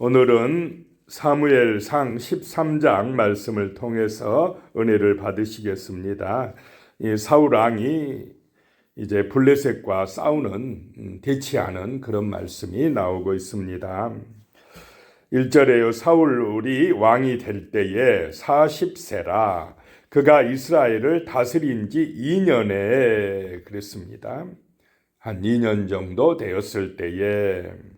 오늘은 사무엘상 13장 말씀을 통해서 은혜를 받으시겠습니다. 이 사울 왕이 이제 블레셋과 싸우는 음, 대치하는 그런 말씀이 나오고 있습니다. 1절에요. 사울이 왕이 될 때에 40세라 그가 이스라엘을 다스린 지 2년에 그랬습니다. 한 2년 정도 되었을 때에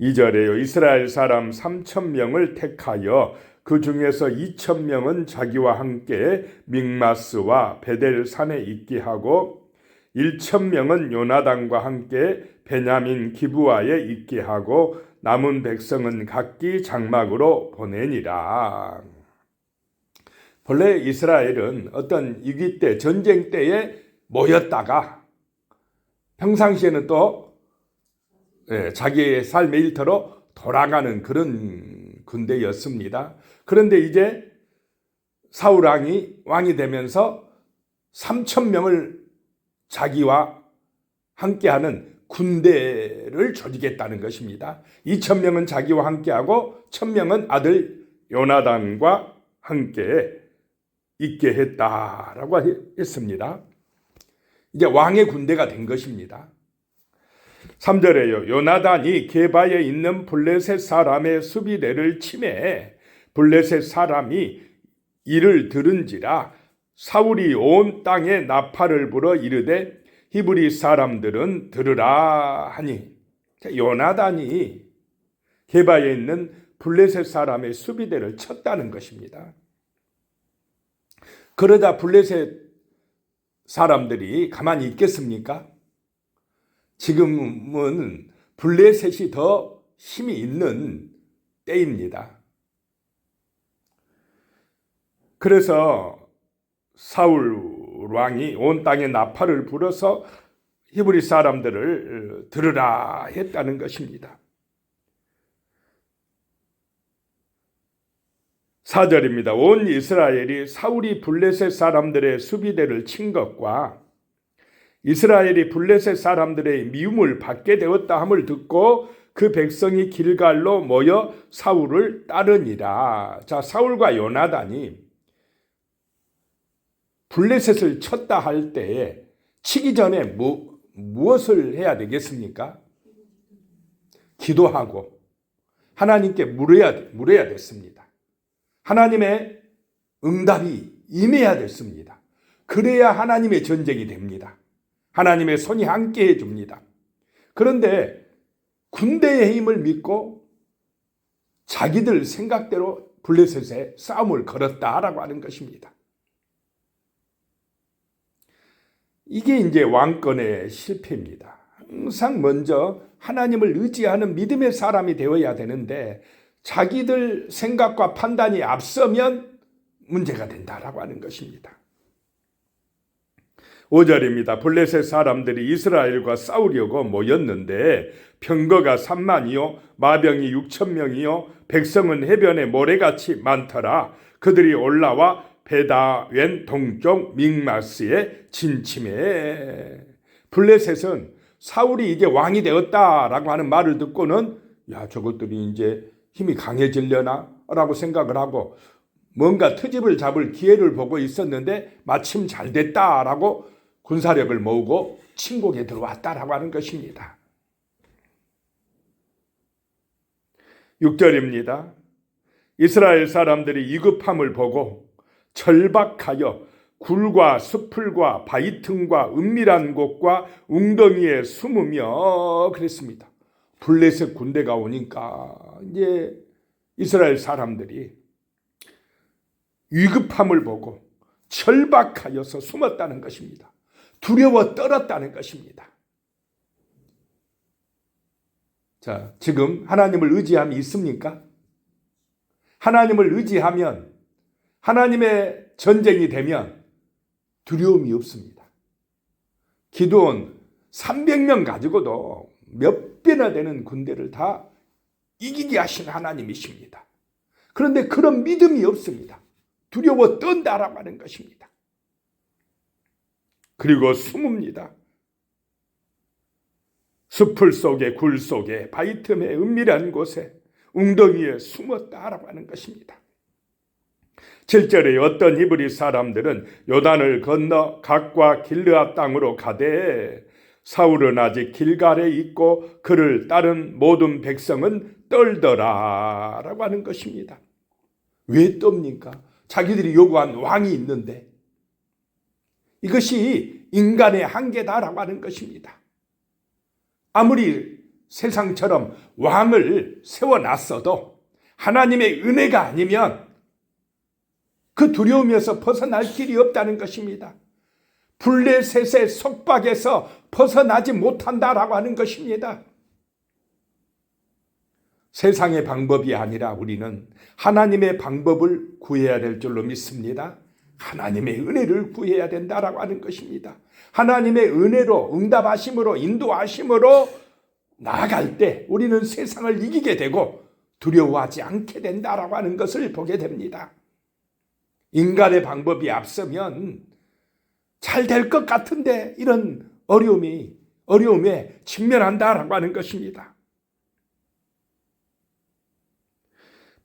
2절에요. 이스라엘 사람 3천 명을 택하여 그 중에서 2천 명은 자기와 함께 믹마스와 베델 산에 있게 하고 1천 명은 요나단과 함께 베냐민 기부아에 있게 하고 남은 백성은 각기 장막으로 보내니라. 본래 이스라엘은 어떤 위기 때 전쟁 때에 모였다가 평상시에는 또 예, 자기의 삶의 일터로 돌아가는 그런 군대였습니다. 그런데 이제 사울 왕이 왕이 되면서 3천 명을 자기와 함께하는 군대를 조직했다는 것입니다. 2천 명은 자기와 함께하고 1천 명은 아들 요나단과 함께 있게 했다라고 했습니다. 이제 왕의 군대가 된 것입니다. 3절에요. 요나단이 게바에 있는 블레셋 사람의 수비대를 침해 블레셋 사람이 이를 들은지라 사울이 온 땅에 나팔을 불어 이르되 히브리 사람들은 들으라 하니 요나단이 게바에 있는 블레셋 사람의 수비대를 쳤다는 것입니다. 그러자 블레셋 사람들이 가만히 있겠습니까? 지금은 블레셋이 더 힘이 있는 때입니다. 그래서 사울 왕이 온 땅에 나팔을 불어서 히브리 사람들을 들으라 했다는 것입니다. 4절입니다. 온 이스라엘이 사울이 블레셋 사람들의 수비대를 친 것과 이스라엘이 블레셋 사람들의 미움을 받게 되었다 함을 듣고 그 백성이 길갈로 모여 사울을 따르니라. 자, 사울과 요나단이 블레셋을 쳤다 할 때에 치기 전에 무, 무엇을 해야 되겠습니까? 기도하고 하나님께 물어야, 물어야 됐습니다. 하나님의 응답이 임해야 됐습니다. 그래야 하나님의 전쟁이 됩니다. 하나님의 손이 함께 해줍니다. 그런데 군대의 힘을 믿고 자기들 생각대로 블레셋에 싸움을 걸었다라고 하는 것입니다. 이게 이제 왕권의 실패입니다. 항상 먼저 하나님을 의지하는 믿음의 사람이 되어야 되는데 자기들 생각과 판단이 앞서면 문제가 된다라고 하는 것입니다. 5절입니다. 블레셋 사람들이 이스라엘과 싸우려고 모였는데 병거가 3만이요 마병이 6천 명이요 백성은 해변에 모래같이 많더라. 그들이 올라와 베다웬 동쪽 믹마스에 진침해. 블레셋은 사울이 이제 왕이 되었다라고 하는 말을 듣고는 야 저것들이 이제 힘이 강해질려나? 라고 생각을 하고 뭔가 트집을 잡을 기회를 보고 있었는데 마침 잘 됐다라고 군사력을 모으고 침공에 들어왔다라고 하는 것입니다. 6절입니다. 이스라엘 사람들이 이급함을 보고 절박하여 굴과 숲풀과 바위 틈과 은밀한 곳과 웅덩이에 숨으며 그랬습니다. 블레셋 군대가 오니까 이제 이스라엘 사람들이 위급함을 보고 절박하여서 숨었다는 것입니다. 두려워 떨었다는 것입니다. 자, 지금 하나님을 의지함이 있습니까? 하나님을 의지하면 하나님의 전쟁이 되면 두려움이 없습니다. 기도원 300명 가지고도 몇 배나 되는 군대를 다 이기게 하신 하나님이십니다. 그런데 그런 믿음이 없습니다. 두려워 떤다라고 하는 것입니다. 그리고 숨읍니다. 숲풀 속에 굴 속에 바위 틈에 은밀한 곳에 웅덩이에 숨었다라고 하는 것입니다. 7절에 어떤 히브리 사람들은 요단을 건너 각과 길르앗 땅으로 가되 사울은 아직 길갈에 있고 그를 따른 모든 백성은 떨더라 라고 하는 것입니다. 왜 떱니까? 자기들이 요구한 왕이 있는데 이것이 인간의 한계다라고 하는 것입니다. 아무리 세상처럼 왕을 세워놨어도 하나님의 은혜가 아니면 그 두려움에서 벗어날 길이 없다는 것입니다. 블레셋의 속박에서 벗어나지 못한다라고 하는 것입니다. 세상의 방법이 아니라 우리는 하나님의 방법을 구해야 될 줄로 믿습니다. 하나님의 은혜를 구해야 된다라고 하는 것입니다. 하나님의 은혜로 응답하심으로 인도하심으로 나아갈 때 우리는 세상을 이기게 되고 두려워하지 않게 된다라고 하는 것을 보게 됩니다. 인간의 방법이 앞서면 잘 될 것 같은데 이런 어려움이 어려움에 직면한다라고 하는 것입니다.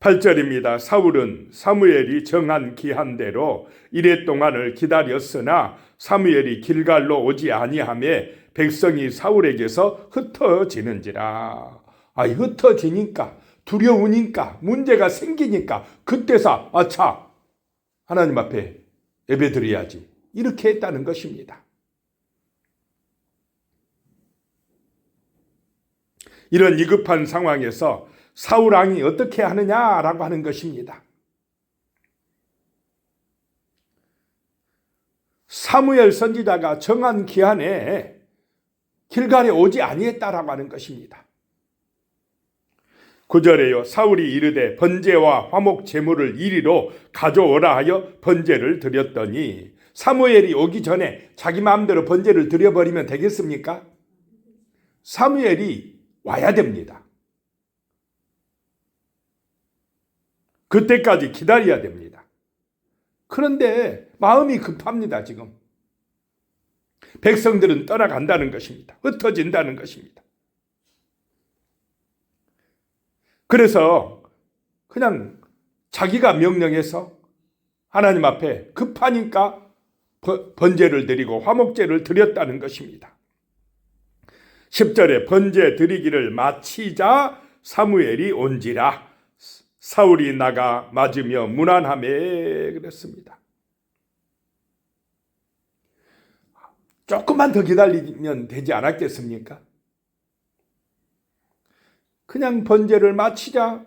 8절입니다. 사울은 사무엘이 정한 기한대로 이래 동안을 기다렸으나 사무엘이 길갈로 오지 아니하매 백성이 사울에게서 흩어지는지라. 아, 흩어지니까 두려우니까 문제가 생기니까 그때서 아차 하나님 앞에 예배드려야지 이렇게 했다는 것입니다. 이런 위급한 상황에서 사울 왕이 어떻게 하느냐라고 하는 것입니다. 사무엘 선지자가 정한 기한에 길갈에 오지 아니했다라고 하는 것입니다. 구절에요. 사울이 이르되 번제와 화목 제물을 이리로 가져오라 하여 번제를 드렸더니 사무엘이 오기 전에 자기 마음대로 번제를 드려버리면 되겠습니까? 사무엘이 와야 됩니다. 그때까지 기다려야 됩니다. 그런데 마음이 급합니다, 지금. 백성들은 떠나간다는 것입니다. 흩어진다는 것입니다. 그래서 그냥 자기가 명령해서 하나님 앞에 급하니까 번제를 드리고 화목제를 드렸다는 것입니다. 10절에 번제 드리기를 마치자 사무엘이 온지라 사울이 나가 맞으며 무난함에 그랬습니다. 조금만 더 기다리면 되지 않았겠습니까? 그냥 번제를 마치자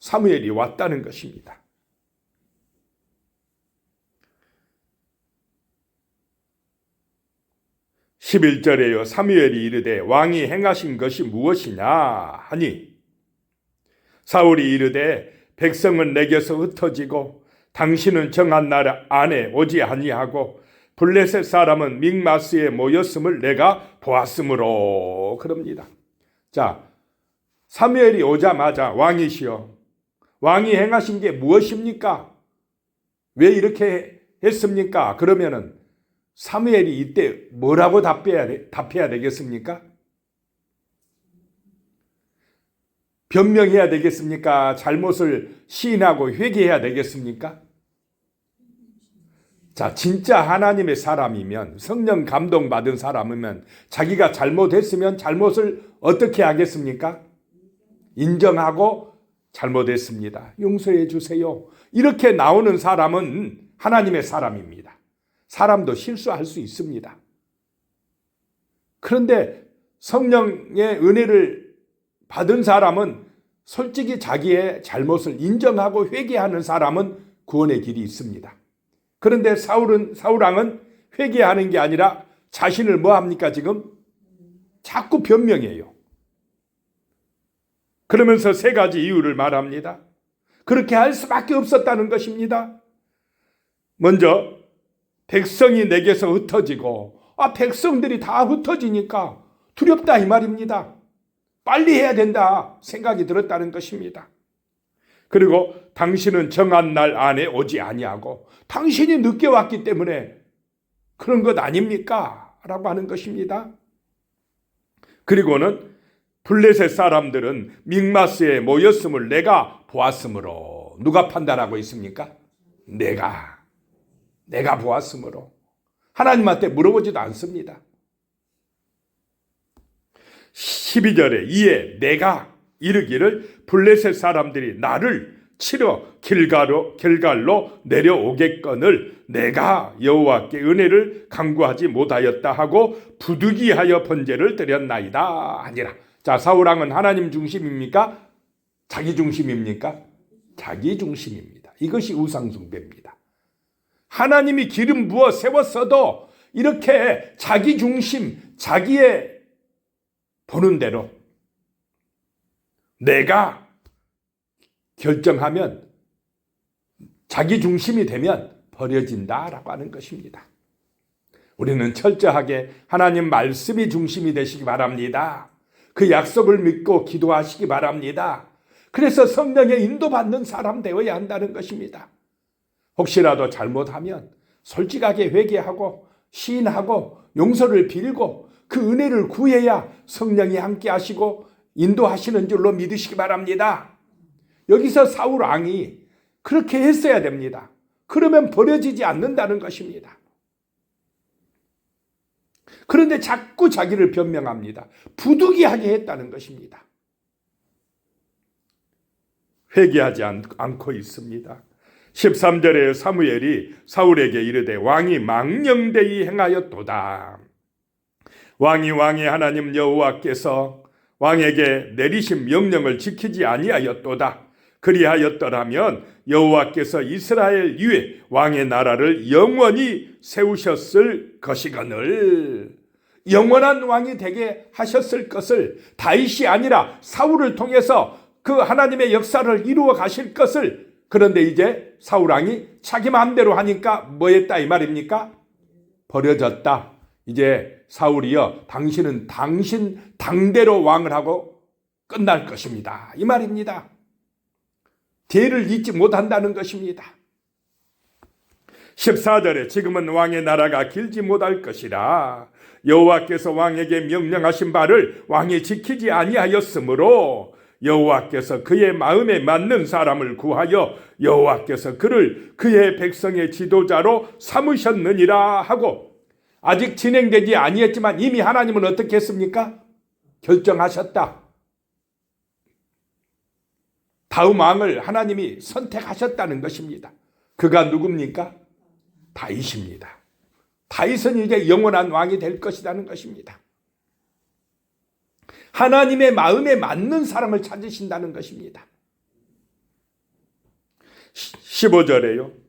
사무엘이 왔다는 것입니다. (11절에요) 사무엘이 이르되 왕이 행하신 것이 무엇이냐 하니 사울이 이르되 백성은 내게서 흩어지고 당신은 정한 날 안에 오지 아니하고 블레셋 사람은 믹마스에 모였음을 내가 보았으므로 그럽니다. 자, 사무엘이 오자마자 왕이시여 왕이 행하신 게 무엇입니까? 왜 이렇게 했습니까? 그러면은 사무엘이 이때 뭐라고 답해야, 답해야 되겠습니까? 변명해야 되겠습니까? 잘못을 시인하고 회개해야 되겠습니까? 자, 진짜 하나님의 사람이면 성령 감동 받은 사람이면 자기가 잘못했으면 잘못을 어떻게 하겠습니까? 인정하고 잘못했습니다. 용서해 주세요. 이렇게 나오는 사람은 하나님의 사람입니다. 사람도 실수할 수 있습니다. 그런데 성령의 은혜를 받은 사람은 솔직히 자기의 잘못을 인정하고 회개하는 사람은 구원의 길이 있습니다. 그런데 사울은 사울왕은 회개하는 게 아니라 자신을 뭐 합니까 지금? 자꾸 변명해요. 그러면서 세 가지 이유를 말합니다. 그렇게 할 수밖에 없었다는 것입니다. 먼저 백성이 내게서 흩어지고 아 백성들이 다 흩어지니까 두렵다 이 말입니다. 빨리 해야 된다 생각이 들었다는 것입니다. 그리고 당신은 정한 날 안에 오지 아니하고 당신이 늦게 왔기 때문에 그런 것 아닙니까? 라고 하는 것입니다. 그리고는 블레셋 사람들은 믹마스에 모였음을 내가 보았으므로 누가 판단하고 있습니까? 내가 내가 보았으므로 하나님한테 물어보지도 않습니다. 12절에 이에 내가 이르기를 블레셋 사람들이 나를 치러 길가로 길갈로 내려오겠거늘 내가 여호와께 은혜를 강구하지 못하였다 하고 부득이하여 번제를 드렸나이다 아니라 자 사울 왕은 하나님 중심입니까? 자기 중심입니까? 자기 중심입니다. 이것이 우상 숭배입니다. 하나님이 기름 부어 세웠어도 이렇게 자기 중심, 자기의 보는 대로 내가 결정하면 자기 중심이 되면 버려진다라고 하는 것입니다. 우리는 철저하게 하나님 말씀이 중심이 되시기 바랍니다. 그 약속을 믿고 기도하시기 바랍니다. 그래서 성령의 인도받는 사람 되어야 한다는 것입니다. 혹시라도 잘못하면 솔직하게 회개하고 시인하고 용서를 빌고 그 은혜를 구해야 성령이 함께 하시고 인도하시는 줄로 믿으시기 바랍니다. 여기서 사울 왕이 그렇게 했어야 됩니다. 그러면 버려지지 않는다는 것입니다. 그런데 자꾸 자기를 변명합니다. 부득이하게 했다는 것입니다. 회개하지 않, 않고 있습니다. 13절에 사무엘이 사울에게 이르되 왕이 망령되이 행하였도다. 왕이 왕의 하나님 여호와께서 왕에게 내리신 명령을 지키지 아니하였도다. 그리하였더라면 여호와께서 이스라엘 위에 왕의 나라를 영원히 세우셨을 것이거늘 영원한 왕이 되게 하셨을 것을 다윗이 아니라 사울을 통해서 그 하나님의 역사를 이루어 가실 것을 그런데 이제 사울 왕이 자기 마음대로 하니까 뭐 했다 이 말입니까? 버려졌다. 이제 사울이여 당신은 당신 당대로 왕을 하고 끝날 것입니다. 이 말입니다. 죄를 잊지 못한다는 것입니다. 14절에 지금은 왕의 나라가 길지 못할 것이라 여호와께서 왕에게 명령하신 바를 왕이 지키지 아니하였으므로 여호와께서 그의 마음에 맞는 사람을 구하여 여호와께서 그를 그의 백성의 지도자로 삼으셨느니라 하고 아직 진행되지 아니했지만 이미 하나님은 어떻게 했습니까? 결정하셨다. 다음 왕을 하나님이 선택하셨다는 것입니다. 그가 누굽니까? 다윗입니다. 다윗은 이제 영원한 왕이 될 것이라는 것입니다. 하나님의 마음에 맞는 사람을 찾으신다는 것입니다. 15절에요.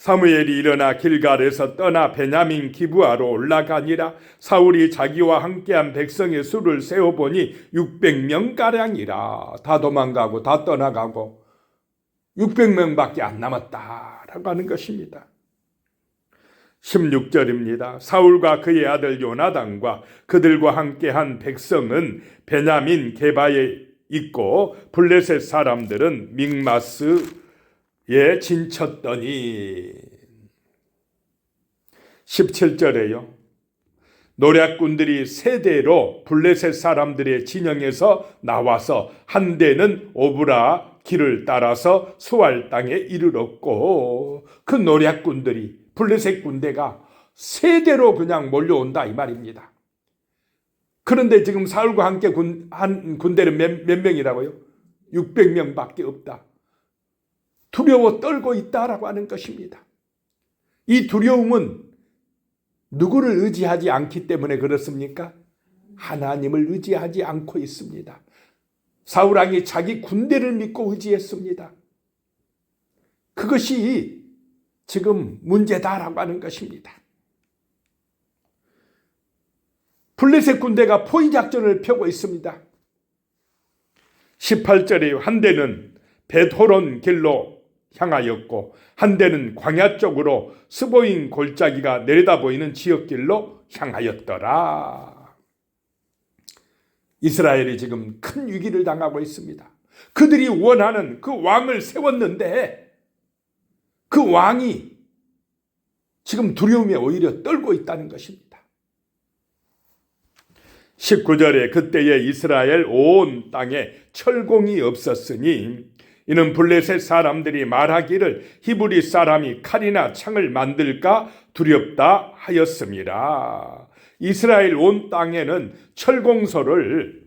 사무엘이 일어나 길갈에서 떠나 베냐민 기부하러 올라가니라 사울이 자기와 함께한 백성의 수를 세어보니 600명 가량이라 다 도망가고 다 떠나가고 600명밖에 안 남았다라고 하는 것입니다. 16절입니다. 사울과 그의 아들 요나단과 그들과 함께한 백성은 베냐민 게바에 있고 블레셋 사람들은 믹마스 에 진쳤더니 17절에요. 노략군들이 세대로 블레셋 사람들의 진영에서 나와서 한 대는 오브라 길을 따라서 수알 땅에 이르렀고 그 노략군들이 블레셋 군대가 세대로 그냥 몰려온다 이 말입니다. 그런데 지금 사울과 함께 군, 한 군대는 몇, 몇 명이라고요? 600명밖에 없다. 두려워 떨고 있다라고 하는 것입니다. 이 두려움은 누구를 의지하지 않기 때문에 그렇습니까? 하나님을 의지하지 않고 있습니다. 사울왕이 자기 군대를 믿고 의지했습니다. 그것이 지금 문제다라고 하는 것입니다. 블레셋 군대가 포위 작전을 펴고 있습니다. 18절에 한 대는 베토론 길로 향하였고 한 대는 광야 쪽으로 스보인 골짜기가 내려다 보이는 지역길로 향하였더라. 이스라엘이 지금 큰 위기를 당하고 있습니다. 그들이 원하는 그 왕을 세웠는데 그 왕이 지금 두려움에 오히려 떨고 있다는 것입니다. 19절에 그때에 이스라엘 온 땅에 철공이 없었으니 이는 블레셋 사람들이 말하기를 히브리 사람이 칼이나 창을 만들까 두렵다 하였습니다. 이스라엘 온 땅에는 철공소를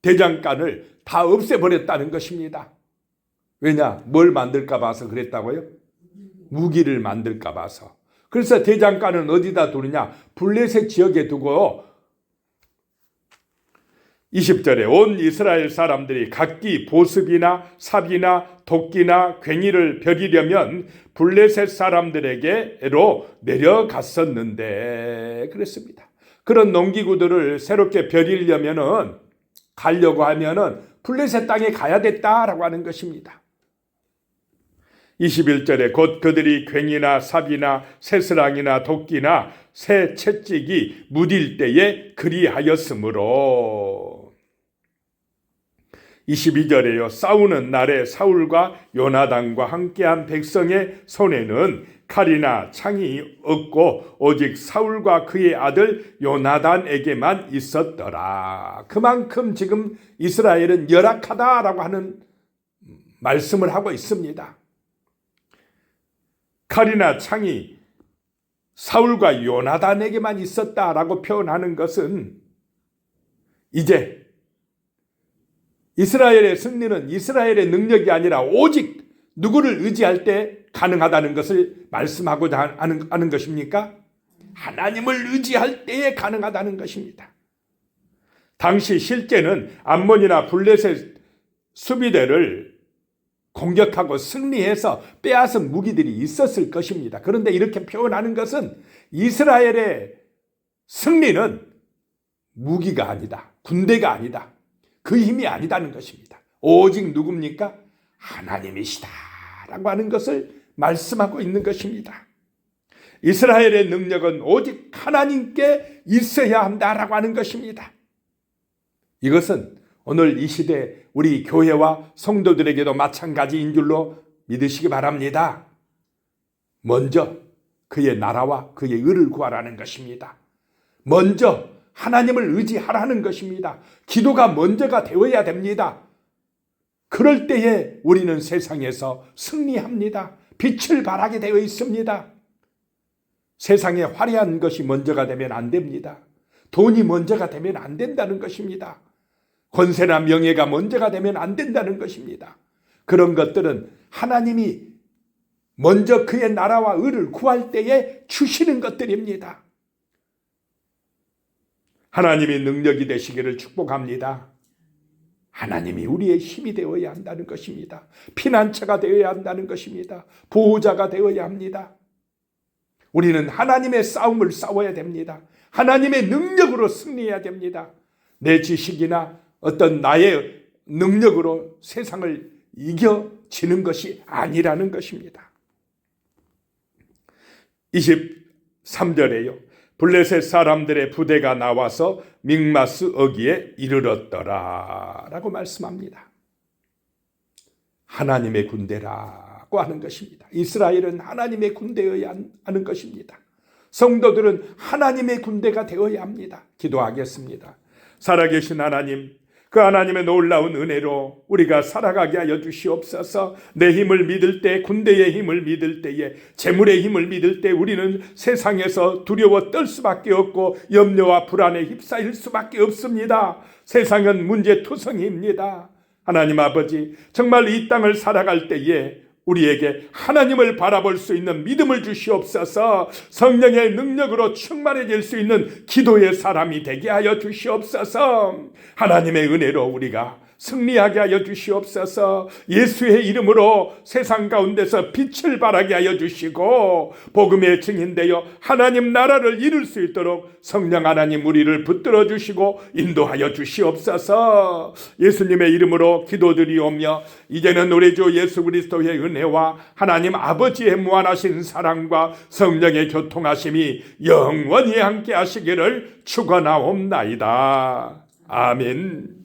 대장간을 다 없애버렸다는 것입니다. 왜냐? 뭘 만들까 봐서 그랬다고요? 무기를 만들까 봐서. 그래서 대장간은 어디다 두느냐? 블레셋 지역에 두고 20절에 온 이스라엘 사람들이 각기 보습이나 삽이나 도끼나 괭이를 벼리려면 블레셋 사람들에게로 내려갔었는데 그랬습니다. 그런 농기구들을 새롭게 벼리려면은 가려고 하면은 블레셋 땅에 가야 됐다라고 하는 것입니다. 21절에 곧 그들이 괭이나 삽이나 새스랑이나 도끼나 새 채찍이 무딜 때에 그리하였으므로 22절에요. 싸우는 날에 사울과 요나단과 함께한 백성의 손에는 칼이나 창이 없고 오직 사울과 그의 아들 요나단에게만 있었더라. 그만큼 지금 이스라엘은 열악하다라고 하는 말씀을 하고 있습니다. 칼이나 창이 사울과 요나단에게만 있었다라고 표현하는 것은 이제 이스라엘의 승리는 이스라엘의 능력이 아니라 오직 누구를 의지할 때 가능하다는 것을 말씀하고자 하는, 하는 것입니까? 하나님을 의지할 때에 가능하다는 것입니다. 당시 실제는 암몬이나 블레셋 수비대를 공격하고 승리해서 빼앗은 무기들이 있었을 것입니다. 그런데 이렇게 표현하는 것은 이스라엘의 승리는 무기가 아니다. 군대가 아니다. 그 힘이 아니다는 것입니다. 오직 누굽니까? 하나님이시다. 라고 하는 것을 말씀하고 있는 것입니다. 이스라엘의 능력은 오직 하나님께 있어야 한다라고 하는 것입니다. 이것은 오늘 이 시대 우리 교회와 성도들에게도 마찬가지인 줄로 믿으시기 바랍니다. 먼저 그의 나라와 그의 의를 구하라는 것입니다. 먼저 하나님을 의지하라는 것입니다. 기도가 먼저가 되어야 됩니다. 그럴 때에 우리는 세상에서 승리합니다. 빛을 발하게 되어 있습니다. 세상에 화려한 것이 먼저가 되면 안 됩니다. 돈이 먼저가 되면 안 된다는 것입니다. 권세나 명예가 먼저가 되면 안 된다는 것입니다. 그런 것들은 하나님이 먼저 그의 나라와 의를 구할 때에 주시는 것들입니다. 하나님이 능력이 되시기를 축복합니다. 하나님이 우리의 힘이 되어야 한다는 것입니다. 피난처가 되어야 한다는 것입니다. 보호자가 되어야 합니다. 우리는 하나님의 싸움을 싸워야 됩니다. 하나님의 능력으로 승리해야 됩니다. 내 지식이나 어떤 나의 능력으로 세상을 이겨지는 것이 아니라는 것입니다. 23절에요. 블레셋 사람들의 부대가 나와서 믹마스 어기에 이르렀더라 라고 말씀합니다. 하나님의 군대라고 하는 것입니다. 이스라엘은 하나님의 군대여야 하는 것입니다. 성도들은 하나님의 군대가 되어야 합니다. 기도하겠습니다. 살아계신 하나님, 그 하나님의 놀라운 은혜로 우리가 살아가게 하여 주시옵소서. 내 힘을 믿을 때, 군대의 힘을 믿을 때에, 재물의 힘을 믿을 때 우리는 세상에서 두려워 떨 수밖에 없고 염려와 불안에 휩싸일 수밖에 없습니다. 세상은 문제투성이입니다. 하나님 아버지, 정말 이 땅을 살아갈 때에 우리에게 하나님을 바라볼 수 있는 믿음을 주시옵소서. 성령의 능력으로 충만해질 수 있는 기도의 사람이 되게 하여 주시옵소서. 하나님의 은혜로 우리가 승리하게 하여 주시옵소서 예수의 이름으로 세상 가운데서 빛을 발하게 하여 주시고 복음의 증인되어 하나님 나라를 이룰 수 있도록 성령 하나님 우리를 붙들어 주시고 인도하여 주시옵소서 예수님의 이름으로 기도드리오며 이제는 우리 주 예수 그리스도의 은혜와 하나님 아버지의 무한하신 사랑과 성령의 교통하심이 영원히 함께 하시기를 축원하옵나이다. 아멘.